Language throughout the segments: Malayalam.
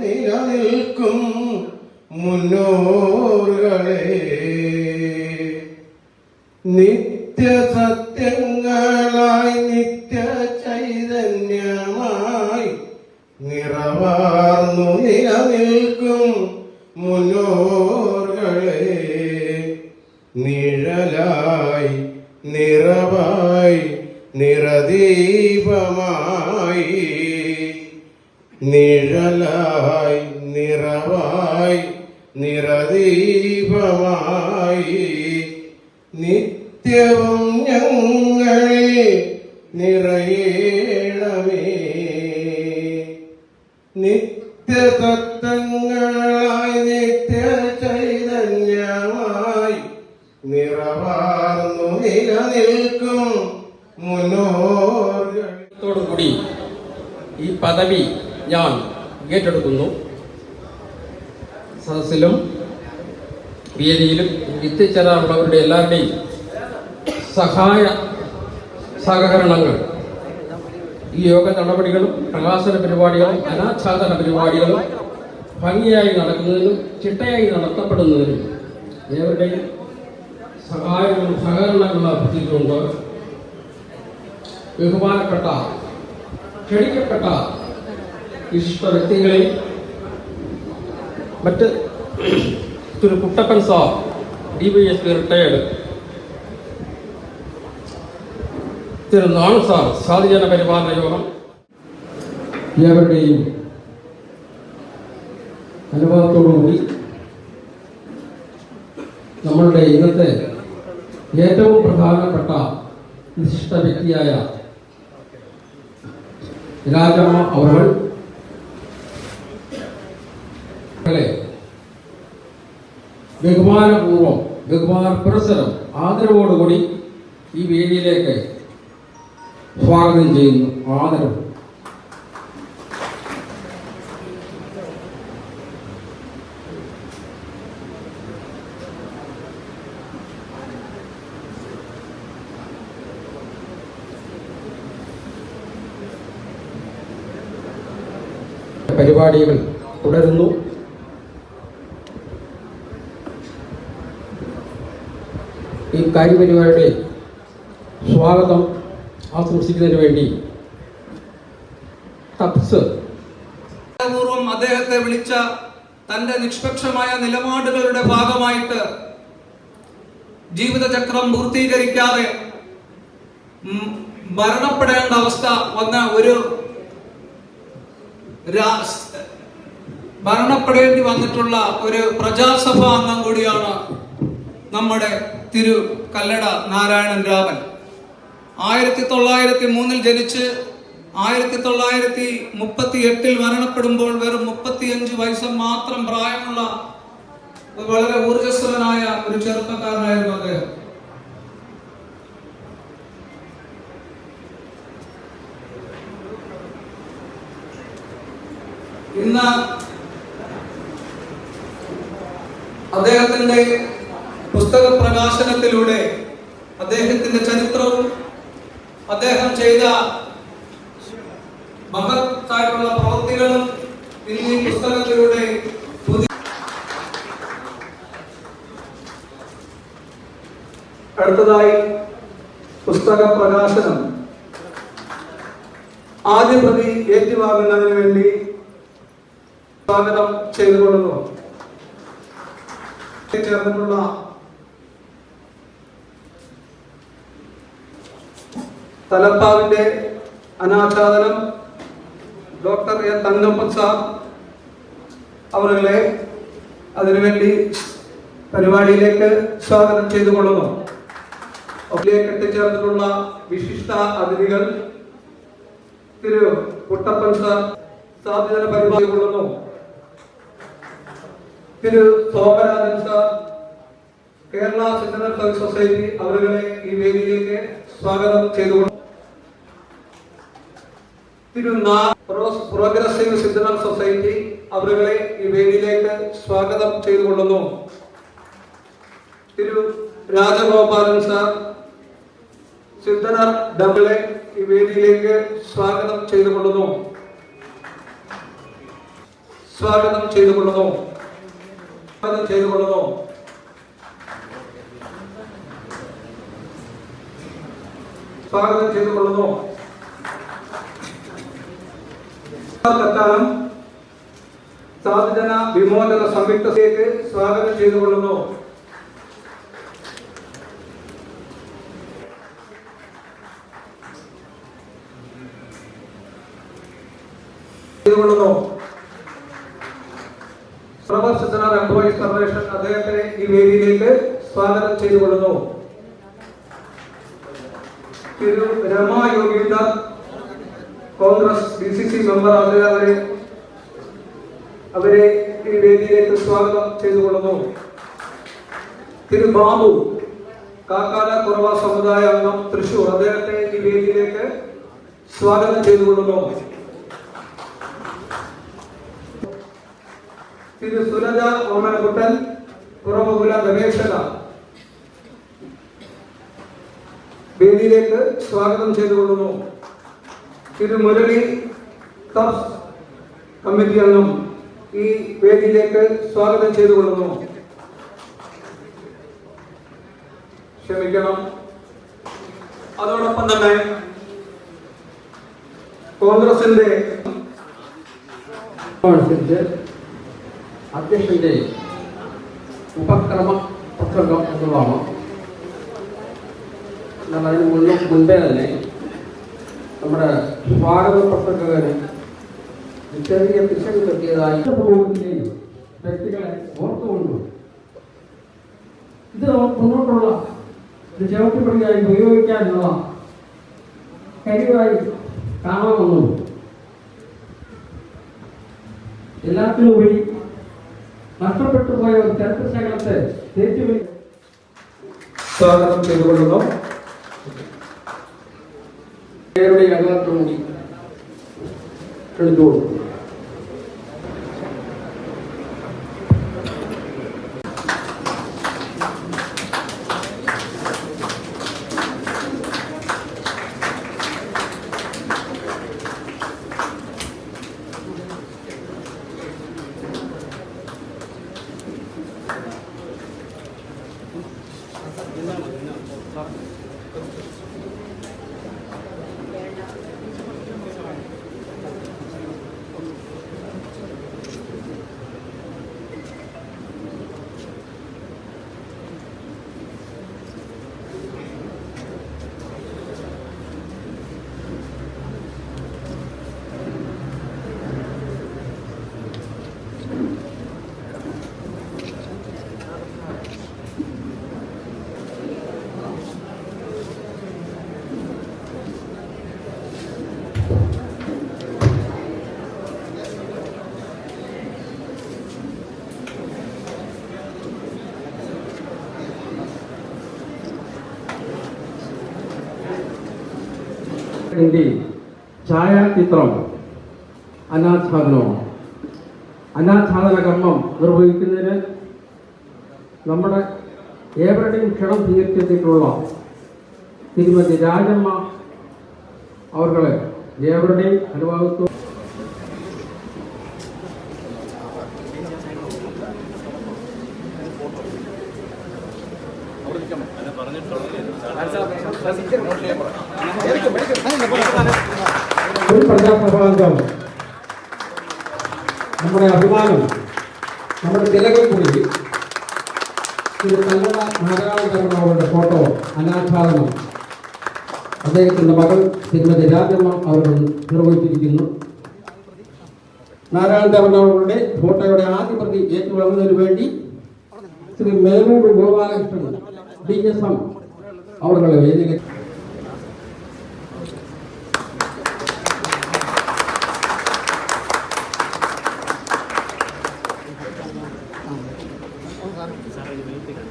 നിലനിൽക്കും മുന്നോറുകളെ. നിത്യസത്യങ്ങളായി നിത്യ ചൈതന്യമായി നിറവാർന്നു നിലനിൽക്കും മുന്നോറുകളെ. നിഴലായി നിറവായി നിറദീപമായി നിഴലായി നിറവായി നിറദീപമായി. നിത്യവും ഞങ്ങളെ നിറയേണമേ. നിത്യതത്വങ്ങളായി നിത്യ ചൈതന്യമായി നിറവാർന്നു നിലനിൽക്കും മുന്നോർകൾ കൂടി ഈ പദവി ഞാൻ ഏറ്റെടുക്കുന്നു. സദസ്സിലും വേദിയിലും എത്തിച്ചേരാറുള്ളവരുടെ എല്ലാവരുടെയും സഹായ സഹകരണങ്ങൾ. ഈ യോഗ നടപടികളും പ്രകാശന പരിപാടികളും അനാച്ഛാദന പരിപാടികളും ഭംഗിയായി നടക്കുന്നതിനും ചിട്ടയായി നടത്തപ്പെടുന്നതിനും ഏവരുടെയും സഹായങ്ങളും സഹകരണങ്ങളും അഭ്യർത്ഥിച്ചുകൊണ്ട് ബഹുമാനപ്പെട്ട ക്ഷണിക്കപ്പെട്ട വിശിഷ്ട വ്യക്തികളെ മറ്റ് Thiru Kuttappan sir D Y S P retired Thiru Nanu sir സാധുജന പരിപാലന യോഗം. ഏവരുടെയും അനുഭവത്തോടുകൂടി നമ്മളുടെ ഇന്നത്തെ ഏറ്റവും പ്രധാനപ്പെട്ട വിശിഷ്ട വ്യക്തിയായ രാജമ്മ അവർ ബഹുമാനപൂർവം ബഹുമാന പുരസരം ആദരവോടുകൂടി ഈ വേദിയിലേക്ക് സ്വാഗതം ചെയ്യുന്നു. ആദരവ്. പരിപാടികൾ തുടരുന്നു ഈ കാര്യപരിപാടിയുടെ സ്വാഗതം ആശംസിക്കുന്നതിന് വേണ്ടി പൂർവം അദ്ദേഹത്തെ വിളിച്ച തന്റെ നിഷ്പക്ഷമായ നിലപാടുകളുടെ ഭാഗമായിട്ട് ജീവിതചക്രം പൂർത്തീകരിക്കാതെ മരണപ്പെടേണ്ട അവസ്ഥ വന്ന ഒരു മരണപ്പെടേണ്ടി വന്നിട്ടുള്ള ഒരു പ്രജാസഭ അംഗം കൂടിയാണ് നമ്മുടെ തിരു കല്ലട നാരായണൻ രാമൻ. ആയിരത്തി തൊള്ളായിരത്തി മൂന്നിൽ ജനിച്ച് ആയിരത്തി തൊള്ളായിരത്തി മുപ്പത്തി എട്ടിൽ മരണപ്പെടുമ്പോൾ വെറും മുപ്പത്തിയഞ്ച് വയസ്സ് മാത്രം പ്രായമുള്ള വളരെ ഊർജസ്വലനായ ഒരു ചെറുപ്പക്കാരനായിരുന്നു അദ്ദേഹം. ഇന്ന് അദ്ദേഹത്തിന്റെ പുസ്തക പ്രകാശനത്തിലൂടെ അദ്ദേഹത്തിന്റെ ചരിത്രവും അദ്ദേഹം ചെയ്ത മഹത്തായിട്ടുള്ള പ്രവൃത്തികളും ഇന്ന് ഈ പുസ്തകത്തിലൂടെ അടുത്തതായി പുസ്തക പ്രകാശനം ആദ്യ പ്രതി ഏറ്റുവാങ്ങുന്നതിന് വേണ്ടി സ്വാഗതം ചെയ്തുകൊള്ളുന്നു. ചേർന്നിട്ടുള്ള തലപ്പാവിന്റെ അനാച്ഛാദനം ഡോക്ടർ എ തങ്കപ്പൻ സാർ അവരുടെ അതിനുവേണ്ടി പരിപാടിയിലേക്ക് സ്വാഗതം ചെയ്തുകൊള്ളുന്നു. അതിലേക്ക് എത്തിച്ചേർന്നിട്ടുള്ള വിശിഷ്ട അതിഥികൾ തിരു കുട്ടപ്പൻ സാർ സാധ്യത പരിപാടി കൊള്ളുന്നു Thiru Somarajan sir Kerala signal society അവരുടെ ഈ വേദിയിലേക്ക് സ്വാഗതം ചെയ്തുകൊണ്ട് പ്രോഗ്രസീവ് സിദ്ധനൽ സൊസൈറ്റി അവരുടെ ഈ വേദിയിലേക്ക് സ്വാഗതം ചെയ്തുകൊള്ളുന്നു. തിരു രാജഗോപാലൻ സാർ സിദ്ധനാർ ഡബിളെ ഈ വേദിയിലേക്ക് സ്വാഗതം ചെയ്തുകൊള്ളുന്നു. സ്വാഗതം ചെയ്തുകൊള്ളുന്നു. സ്വാഗതം ചെയ്തുകൊള്ളുന്നു. സ്വാഗതം ചെയ്തുകൊള്ളുന്നു. തൽക്കാലം സാധുജന വിമോചന സംയുക്തതയ്ക്ക് സ്വാഗതം ചെയ്തുകൊള്ളുന്നു. ചെയ്തുകൊള്ളുന്നു. പ്രവർത്തന എംപ്ലോയീസ് അദ്ദേഹത്തെ ഈ വേദിയിലേക്ക് സ്വാഗതം ചെയ്തുകൊള്ളുന്നു. Thiru Congress D C C member അവരെ അവരെ ഈ വേദിയിലേക്ക് സ്വാഗതം ചെയ്തുകൊള്ളുന്നു. തിരു ബാബു കാക്കാല കുറവ സമുദായ അംഗം തൃശൂർ അദ്ദേഹത്തെ ഈ വേദിയിലേക്ക് സ്വാഗതം ചെയ്തുകൊള്ളുന്നു. തിരു സുരജ ഓമനക്കുട്ടൻ കുറവുകുല ഗവേഷക വേദിയിലേക്ക് സ്വാഗതം ചെയ്തുകൊള്ളുന്നു. തിരു മുരളി തപ്സ് കമ്മിറ്റി അംഗം ഈ വേദിയിലേക്ക് സ്വാഗതം ചെയ്തുകൊള്ളുന്നു. ക്ഷമിക്കണം. അതോടൊപ്പം തന്നെ കോൺഗ്രസിന്റെ അനുസരിച്ച് അധ്യക്ഷന്റെ ഉപക്രമ പ്രസംഗം എന്നുള്ളതാണ്. എന്നാൽ അതിന് മുൻപേ തന്നെ നമ്മുടെ ഭാരത പ്രസംഗകന് ചെറിയ പിശക് പറ്റിയതായി സമൂഹത്തിലെയും വ്യക്തികളെ ഓർത്തുകൊണ്ടു ഇത് മുന്നോട്ടുള്ള ഒരു ചവിട്ടുപടിയായി ഉപയോഗിക്കാനുള്ള കഴിവായി കാണാമെന്നും എല്ലാത്തിനും ഉപരി നഷ്ടപ്പെട്ടു പോയ ഒരു ചരിത്ര ശേഖരത്തെ തിരിച്ചു സ്വാഗതം ചെയ്തുകൊള്ളുന്നു. పేరుడి రఘునాథ్ తొమ్మిది రెండు ന്റെ ഛായാചിത്രം അനാച്ഛാദനമാണ് അനാച്ഛാദന. കർമ്മം നിർവഹിക്കുന്നതിന് നമ്മുടെ ഏവരുടെയും ക്ഷണം സ്വീകരിച്ചെത്തിയിട്ടുള്ള തിരുമതി രാജമ്മ അവർകളെ ഏവരുടെയും അനുഭവത്വം ഒരു പ്രജാസഭാംഗം നമ്മുടെ അഭിമാനം നമ്മുടെ തിലകം കൂടി ഒരു കന്നഡ നാരായണകരണവരുടെ ഫോട്ടോ അനാച്ഛാദനം. അദ്ദേഹത്തിന്റെ മകൾ ശ്രീമതി രാജമ്മ അവർ നിർവഹിച്ചിരിക്കുന്നു. നാരായണകരണവരുടെ ഫോട്ടോയുടെ ആദ്യ പ്രതി ഏറ്റുവാങ്ങുന്നതിന് വേണ്ടി Shri Melur Gopalakrishnan D S M അവരുടെ വേദിയിലേക്ക് എല്ലാ ബഹുമാനപ്പെട്ട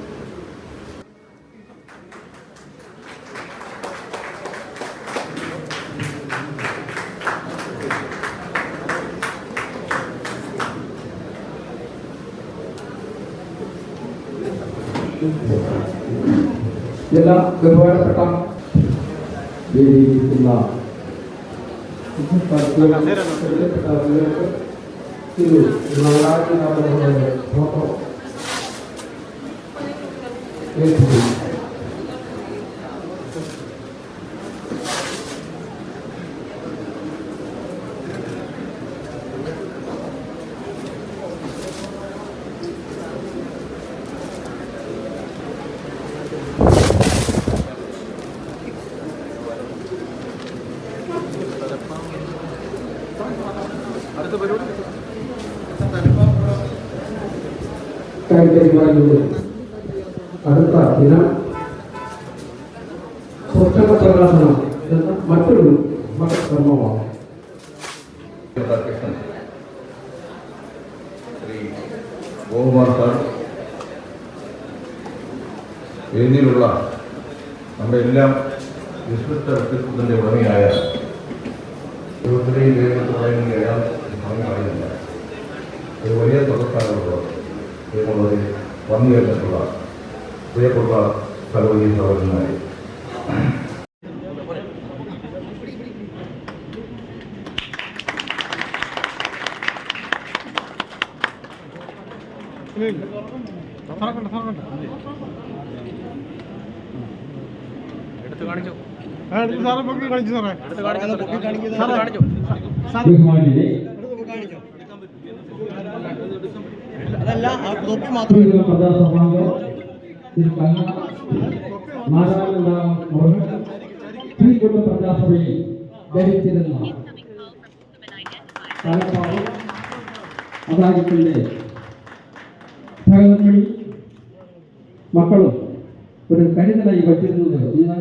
വേദിയിരിക്കുന്ന പ്രിയപ്പെട്ട ആളുകൾക്ക് തിരു നാരായണൻ അവരുടെ കാര്യപരിപാടിയുടെ അടുത്ത ദിനം പുസ്തക പ്രകാശനം എന്ന മറ്റൊരു മതകർമ്മമാണ് കൃഷ്ണൻ. ശ്രീ ഗോകുമാർ സാർ വേദിയിലുള്ള നമ്മുടെ എല്ലാം വിശ്വസ്ത വ്യക്തിത്വത്തിന്റെ ഉടമയായ ഇരുപത്തിരണ്ട് ദൈവത്തിൽ പറയുന്ന ഏഴാം ഭംഗി പറയുന്നില്ല ഒരു വലിയ തുടക്കാരുള്ളത് ദൈവമുള്ളത് വന്നു കഴിഞ്ഞിട്ടുള്ള പ്രിയപ്പെട്ട സഹോദരി സഹോദരന്മാരെ. ബഹുമാനിയെ കാണിച്ചു. സാറേ തൊപ്പി മാത്രം ശ്രീ കാണിച്ചു. ശ്രീ കണ്ണ ആ തൊപ്പി സഹധർമ്മിണി മക്കളും ഒരു കരുതലായി വച്ചിരുന്നത് ഇന്ന്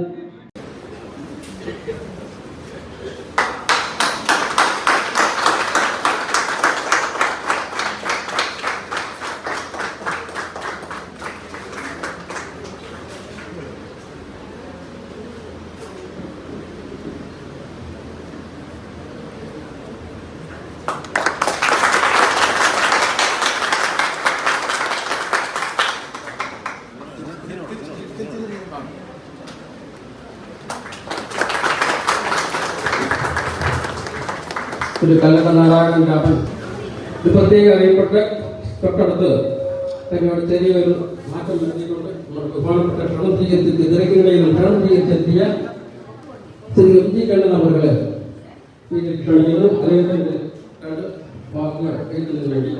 ഒരു കല്ലട നാരായണൻ രാമൻ. ഇത് പ്രത്യേകം അറിയപ്പെട്ട് തൊട്ടടുത്ത് തങ്ങളുടെ ചെറിയൊരു മാറ്റം നമ്മുടെ ബഹുമാനപ്പെട്ട ക്ഷണം സ്വീകരിച്ച് തിരക്കിനിടയിൽ ക്ഷണം സ്വീകരിച്ചെത്തിയ ശ്രീ എം ജി കണ്ണൻ അവർക്ക് ക്ഷണിക്കുന്നു. അദ്ദേഹത്തിന്റെ രണ്ട് വാക്കുകൾ എഴുതുന്നതിന് വേണ്ടി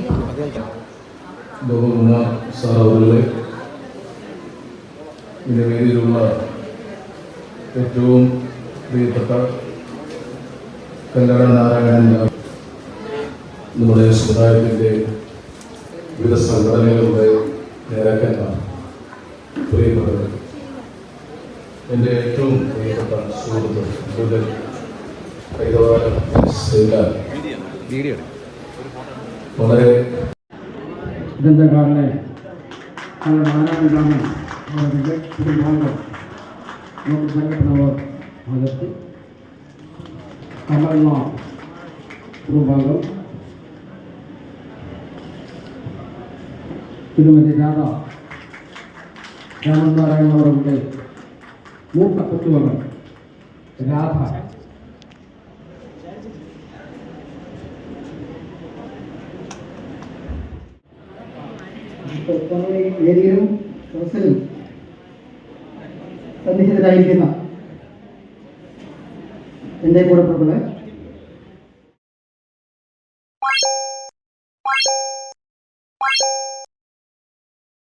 ബഹുമാന സാർ സഹോദരങ്ങളെ ഇതിന്റെ വേദിയിലുള്ള ഏറ്റവും പ്രിയപ്പെട്ട കല്ലട നാരായണൻ നമ്മുടെ സമുദായത്തിന്റെ വിവിധ സംഘടനകളുടെ നേതാക്കന്മാർ പ്രിയപ്പെട്ടവർ. എന്റെ ഏറ്റവും പ്രിയപ്പെട്ട സുഹൃത്ത് ബുദ്ധൻ കൈതവാരം വളരെ ഗ്രന്ഥകാരനെ നമ്മുടെ നാരായണരാമൻ അവരുടെ ഭാഗം നമുക്ക് സംഘടനവർ അകത്ത് ഒരു ഭാഗം തിരുമതി രാധ രാമനാരായണ അവരുടെ മൂത്ത കൊച്ചുമകൾ രാധ. വേദിയിലും സദസ്സിലും സന്നിഹിതരായിരിക്കുന്ന എന്റെ കൂടെ പ്രഭുകളെ